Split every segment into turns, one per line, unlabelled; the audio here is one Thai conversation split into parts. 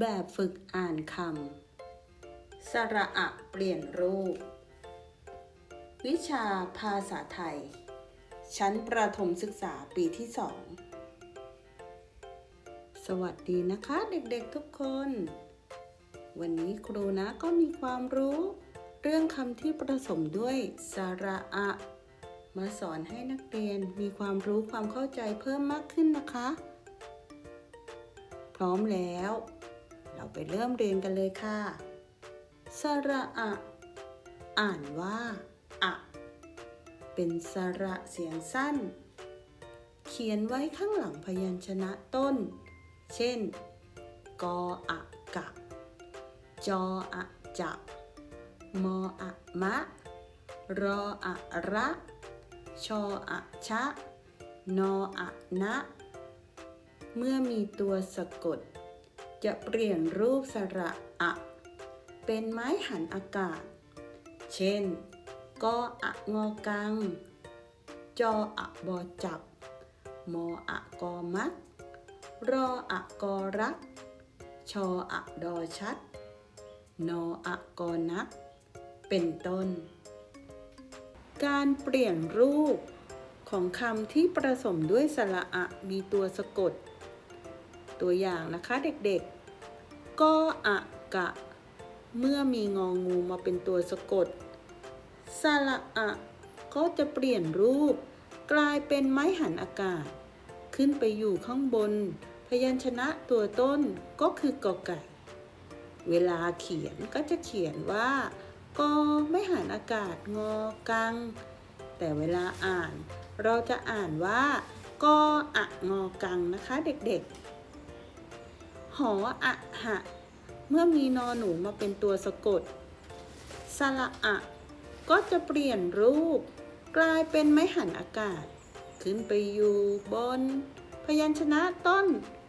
แบบฝึกอ่านคำ สระอะเปลี่ยนรูป วิชาภาษาไทย ชั้นประถมศึกษาปีที่สอง สวัสดีนะคะเด็กๆทุกคน วันนี้ครูนะก็มีความรู้ เรื่องคำที่ผสมด้วยสระอะ มาสอนให้นักเรียนมีความรู้ความเข้าใจเพิ่มมากขึ้นนะคะ พร้อมแล้ว เราไปเริ่มเรียนกันเลยค่ะ สระอะ อ่านว่า อะ เป็นสระเสียงสั้น เขียนไว้ข้างหลังพยัญชนะต้น เช่น กออะกะ จออะจะมออะมะ รออะระ ชออะชะ นออะนะ เมื่อมีตัวสะกด จะเปลี่ยนรูปสระอะ เป็นไม้หันอากาศ เช่นกออะงอกัง จออะบอจับ มออะกอมัดรออะกอรัก ชออะดอชัด นออะกอนัก เป็นต้น การเปลี่ยนรูปของคำที่ผสมด้วยสระอะมีตัวสะกด ตัวอย่างนะคะเด็กๆกออะกะ เมื่อมีงองูมาเป็นตัวสะกดสระอะก็จะเปลี่ยนรูป กลายเป็นไม้หันอากาศ ขึ้นไปอยู่ข้างบน พยัญชนะตัวต้นก็คือกอไก่ เวลาเขียนก็จะเขียนว่ากอไม่หันอากาศงอกัง แต่เวลาอ่าน เราจะอ่านว่ากออะงอกังนะคะเด็กๆ หออะหะ เมื่อมีนอหนูมาเป็นตัวสะกด สระอะ ก็จะเปลี่ยนรูป กลายเป็นไม้หันอากาศ ขึ้นไปอยู่บน พยัญชนะต้น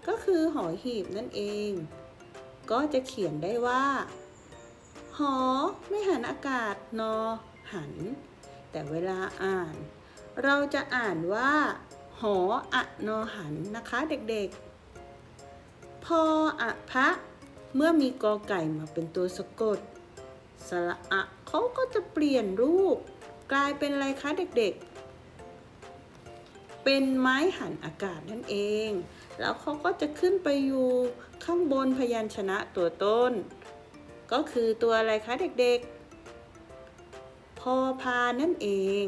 ก็คือหอหีบนั่นเอง ก็จะเขียนได้ว่า หอไม่หันอากาศนอ หัน แต่เวลาอ่าน เราจะอ่านว่า หออะนอหันนะคะเด็กๆ พออะพะ เมื่อมีกอไก่มาเป็นตัวสะกด สระอะเขาก็จะเปลี่ยนรูป กลายเป็นอะไรคะเด็กๆ เป็นไม้หันอากาศนั่นเอง แล้วเขาก็จะขึ้นไปอยู่ข้างบนพยัญชนะตัวต้น ก็คือตัวอะไรคะเด็กๆ พอพานั่นเอง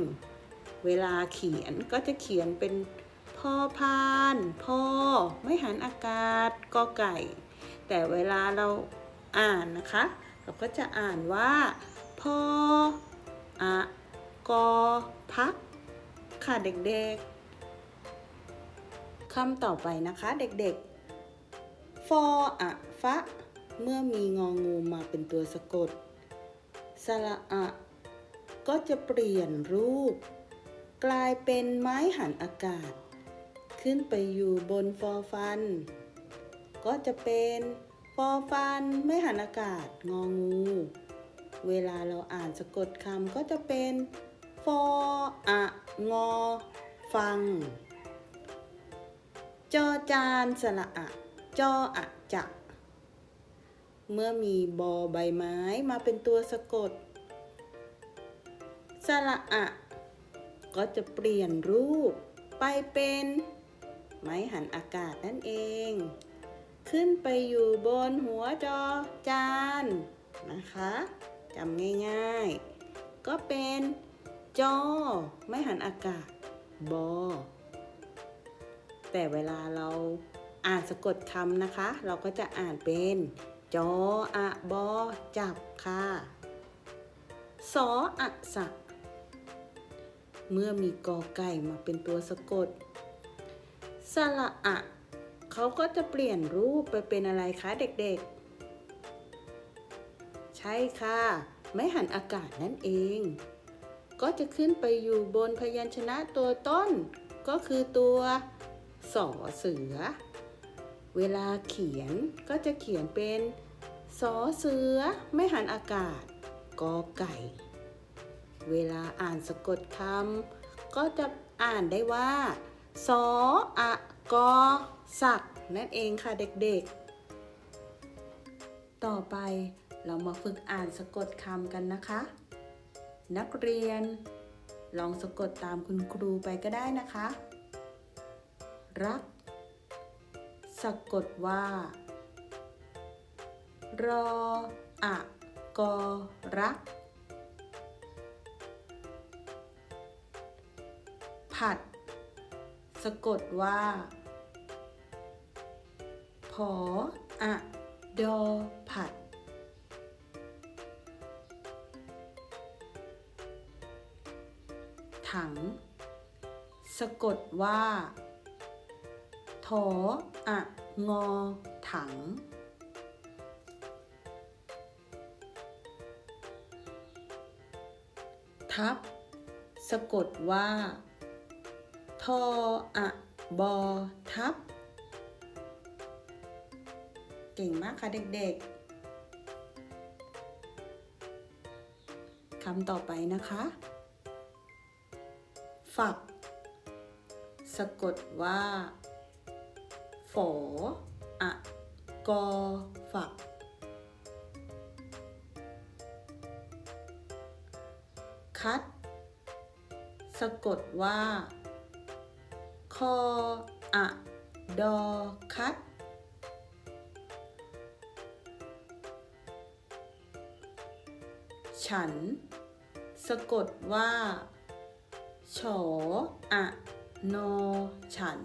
เวลาเขียนก็จะเขียนเป็น อพานพอไม่หันอากาศกอไก่ แต่เวลาเราอ่านนะคะ เราก็จะอ่านว่าพออะกอพัก ค่ะเด็กๆคำต่อไปนะคะเด็กๆฟออะฟะ เมื่อมีงองูมาเป็นตัวสะกดสระอะ ก็จะเปลี่ยนรูป กลายเป็นไม้หันอากาศ ขึ้นไปอยู่บนฟอฟัน ก็จะเป็นฟอฟันไม่หันอากาศงองู เวลาเราอ่านสะกดคำก็จะเป็นฟออะงอ ฟัง จอจานสระอะ จออะจะเมื่อมีบอใบไม้มาเป็นตัวสะกด สระอะ ก็จะเปลี่ยนรูปไปเป็น ไม้หันอากาศนั่นเอง ขึ้นไปอยู่บนหัวจอจานนะคะจำง่ายๆ ก็เป็นจอไม่หันอากาศบอแต่เวลาเราอ่านสะกดคำนะคะ เราก็จะอ่านเป็นจออะบอจับค่ะสออะสักเมื่อมีกอไก่มาเป็นตัวสะกด สระอะเขาก็จะเปลี่ยนรูปไปเป็นอะไรคะเด็กๆ ใช่ค่ะ ไม่หันอากาศนั่นเอง ก็จะขึ้นไปอยู่บนพยัญชนะตัวต้น ก็คือตัวสอเสือ เวลาเขียนก็จะเขียนเป็นสอเสือไม่หันอากาศกอไก่ เวลาอ่านสะกดคำก็จะอ่านได้ว่า สออะกอสักนั่นเองค่ะเด็กๆ ต่อไปเรามาฝึกอ่านสะกดคำกันนะคะ นักเรียน ลองสะกดตามคุณครูไปก็ได้นะคะ รัก สะกดว่า รออะกอรัก ผัดะกดว่าผออะดอผัด ถัง สะกดว่าถออะงอ ถัง ทับ สะกดว่า ทออะบอทับ เก่งมากค่ะเด็กๆคำต่อไปนะคะ ฝัก สะกดว่าฝออะกอฝัก คัด สะกดว่า คออะดอคัดฉัน สะกดว่า ฉออะนอฉัน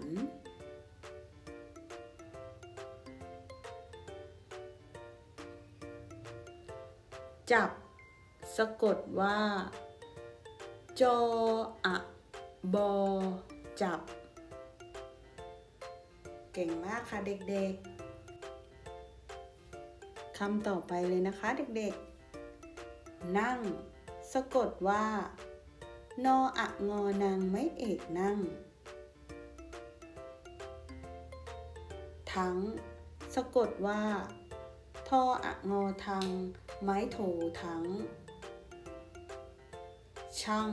จับ สะกดว่า จออะบอจับ เก่งมากค่ะเด็กๆ คำต่อไปเลยนะคะเด็กๆ นั่ง สะกดว่า นออะงอนางไม่เอกนั่ง ทั้ง สะกดว่าทออะงอทัง ไม้โถทั้ง ช่าง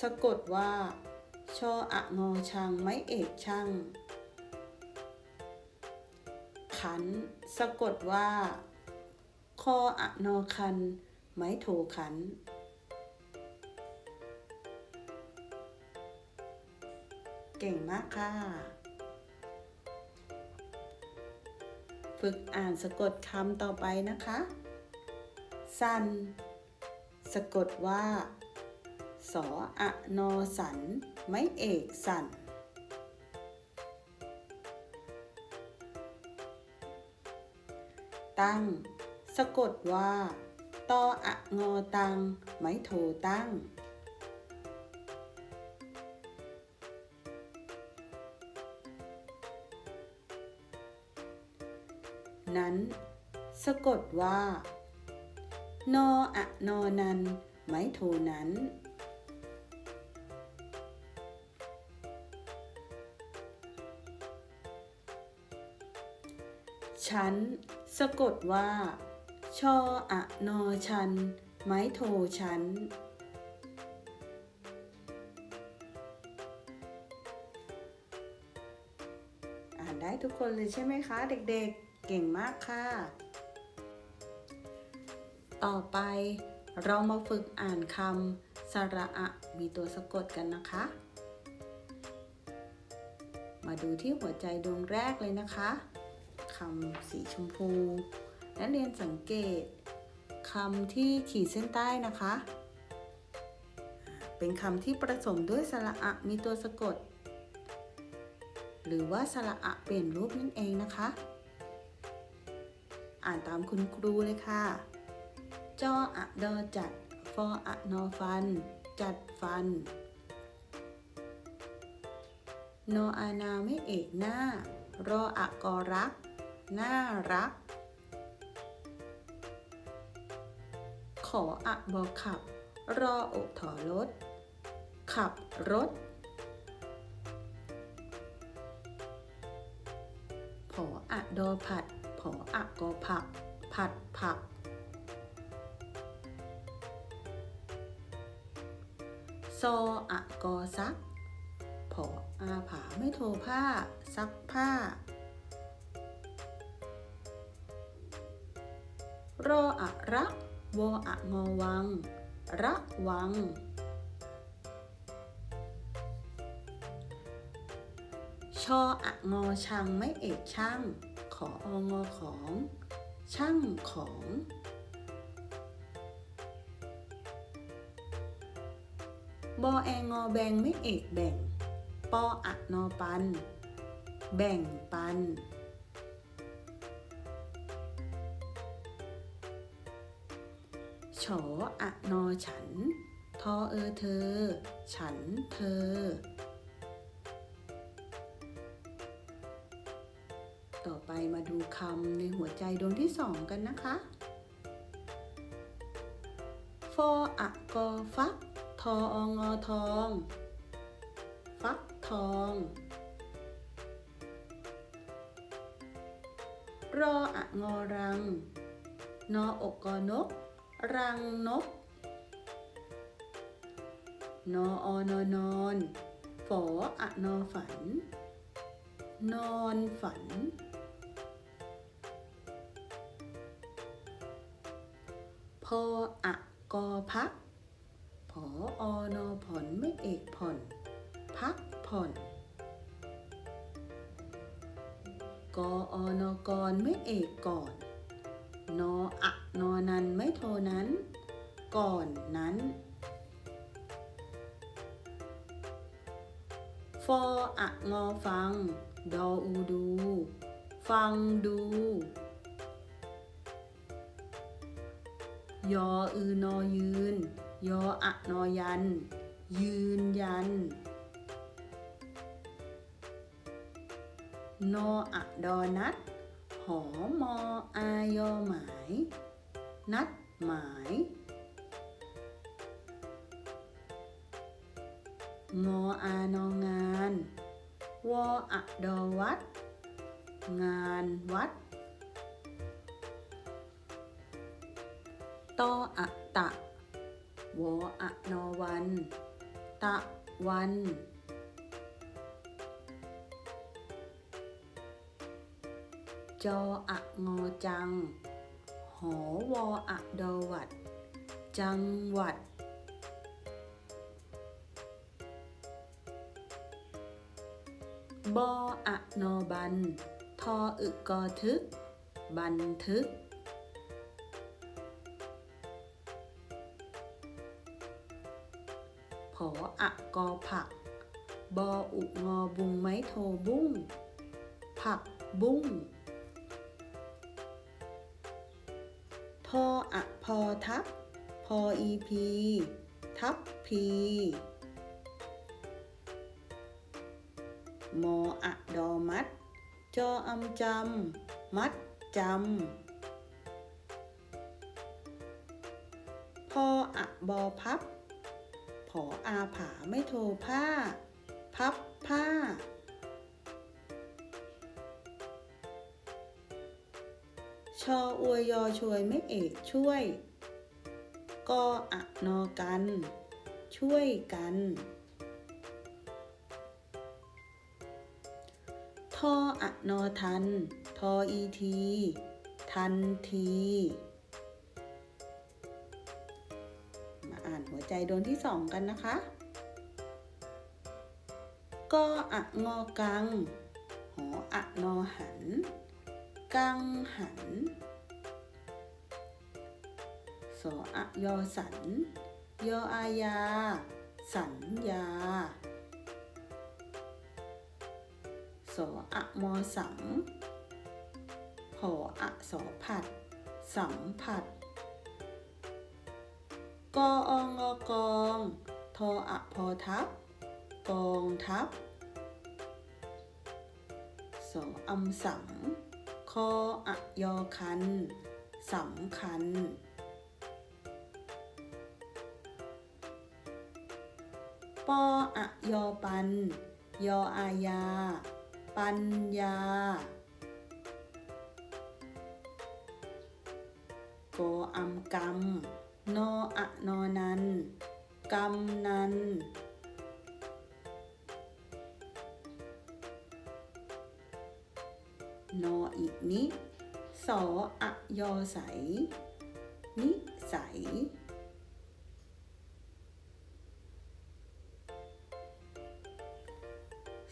สะกดว่า ชออะงอชัง ไม้เอกช่าง ขัน สะกดว่า คออะนอคัน ไม้โถขัน เก่งมากค่ะ ฝึกอ่านสะกดคำต่อไปนะคะ สัน สะกดว่า สออะนอสัน ไม้เอกสัน ตั้ง สะกดว่า ตออะงอตัง ไม้โทตั้ง นั้น สะกดว่า นออะนอนัน ไม้โทนั้นฉัน สะกดว่า ชออะนอชัน ไม้โทฉัน อ่านได้ทุกคนเลยใช่ไหมคะ เด็กๆ เก่งมากค่ะ ต่อไปเรามาฝึกอ่านคำสระอะ มีตัวสะกดกันนะคะ มาดูที่หัวใจดวงแรกเลยนะคะำสีชมพู นักเรียนสังเกตคำที่ขีดเส้นใต้นะคะ เป็นคำที่ประสมด้วยสระอะมีตัวสะกด หรือว่าสระอะเปลี่ยนรูปนั่นเองนะคะ อ่านตามคุณครูเลยค่ะ จออะดอจัด ฟออะนอฟัน จัดฟัน นออานาไม่เอกหน้ารออะกอรัก น่ารัก ขออะบอขับ รออกถอรถ ขับรถ ผออะดอผัด ผออะกอผัก ผัดผัก ซออะกอซัก ผออาผาไม่โทผ้า ซักผ้า รออะระวออะงอวัง ระวัง ชออะงอชังไม่เอกช่าง ขอองอของ ช่างของบอแองอแบงไม่เอกแบ่ง ปออะนอปัน แบ่งปัน ฉออะนอฉัน ทอเออเธอ ฉันเธอ ต่อไปมาดูคำในหัวใจดวงที่สองกันนะคะฟออะกอฟัก ทอองอทอง ฟักทองรออะงอรัง นออกกอนก รังนก นออนอนอนฝออะนอฝัน นอนฝัน พออะกอพัก ผออนอผ่อนไม่เอกผ่อน พักผ่อน กออนอกรไม่เอกก่อน นออะ นอนันไม่โทนั้น ก่อนนั้น ฟออะงอฟัง ดออูดู ฟังดู ยออือนอยืน ยออะนอยัน ยืนยัน นออะดอนัดหอมออายอหมาย นัดหมาย งออานองาน วออะดอวัด งานวัด ตออะตะ วออะนอวัน ตะวันจออะงอจังห อวออะดอวัด จังหวัด บออะนอบัน ทออึกอทึก บันทึก ผออะกอผัก บออุงอบุงไม้โทบุ้ง ผักบุ้ง ออะพอทับพออีพีทับพีมออะดอมัด จออำจำ มัดจำ พออะบอพับ ผออาผาไม่โทผ้า พับผ้า ชออวยยอช่วยไม่เอกช่วย กออะนอกัน ช่วยกัน ทออะนอทัน ทออีที ทันที มาอ่านหัวใจดวงที่สองกันนะคะ กออะงอกัง หออะนอหัน กังหัน สออะยอสัน ยออายา สัญญา สออะมอสังผออะสอผัด สัมผัส กอองอกองทออะพอทับ กองทับ สออำสัง คออะยอคันสำคัญ ปออะยอปัน ยออายาปัญญาโกอำกรรม นออะนอนันกำนันน นออีกนิสออะยอใส นิสัย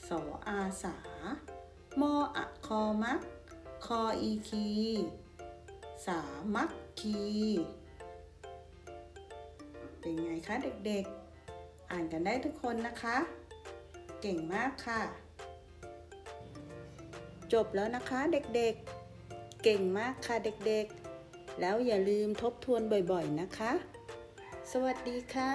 สออาสา มออะคอมัก คออีคี สามัคคี เป็นไงคะเด็กๆ อ่านกันได้ทุกคนนะคะ เก่งมากค่ะ จบแล้วนะคะเด็กๆ เก่งมากค่ะเด็กๆ แล้วอย่าลืมทบทวนบ่อยๆนะคะ สวัสดีค่ะ